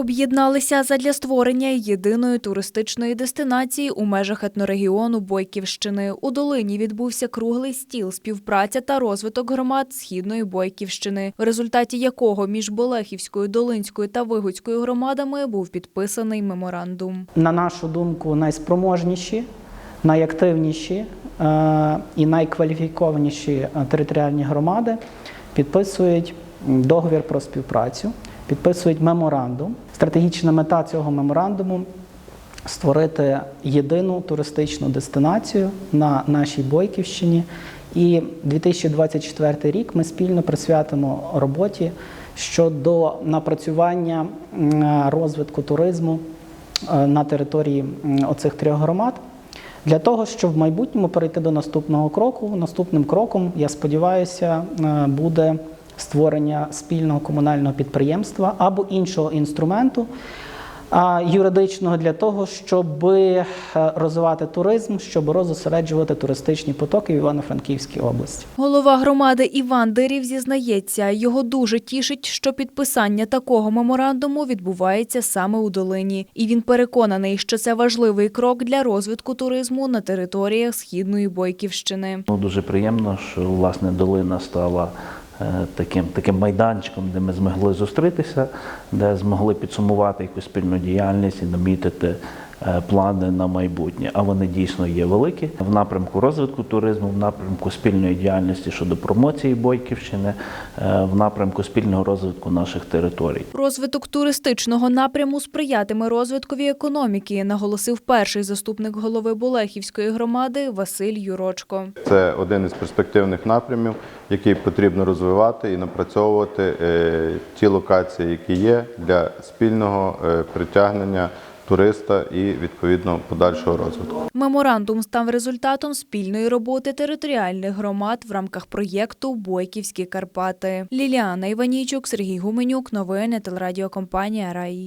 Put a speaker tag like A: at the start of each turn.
A: Об'єдналися задля створення єдиної туристичної дестинації у межах етнорегіону Бойківщини. У долині відбувся круглий стіл співпраця та розвиток громад східної Бойківщини, в результаті якого між Болехівською, Долинською та Вигуцькою громадами був підписаний меморандум.
B: на нашу думку, найспроможніші, найактивніші е, і найкваліфікованіші е, територіальні громади підписують договір про співпрацю, підписують меморандум. Стратегічна мета цього меморандуму створити єдину туристичну дестинацію на нашій Бойківщині. І 2024 рік ми спільно присвятимо роботі щодо напрацювання розвитку туризму е, на території оцих трьох громад. Для того, щоб в майбутньому перейти до наступного кроку, наступним кроком, я сподіваюся, е, буде створення спільного комунального підприємства або іншого інструменту юридичного для того, щоб е, розвивати туризм, щоб розосереджувати туристичні потоки в Івано-Франківській області.
A: Голова громади Іван Дирів зізнається, його дуже тішить, що підписання такого меморандуму відбувається саме у долині, і він переконаний, що це важливий крок для розвитку туризму на територіях східної Бойківщини.
C: Ну, дуже приємно, що власне долина стала таким, таким майданчиком, де ми змогли зустрітися, де змогли підсумувати якусь спільну діяльність і намітити е, плани на майбутнє. А вони дійсно є великі в напрямку розвитку туризму, в напрямку спільної діяльності щодо промоції Бойківщини, е, в напрямку спільного розвитку наших територій.
A: Розвиток туристичного напряму сприятиме розвиткові економіки, наголосив перший заступник голови Болехівської громади Василь Юрочко.
D: Це один із перспективних напрямів, який потрібно розвивати і напрацьовувати е, ті локації, які є для спільного е, притягнення туриста і відповідно подальшого розвитку.
A: Меморандум став результатом спільної роботи територіальних громад в рамках проєкту Бойківські Карпати. Ліліана Іванійчук, Сергій Гуменюк. Новини телерадіокомпанія Раї.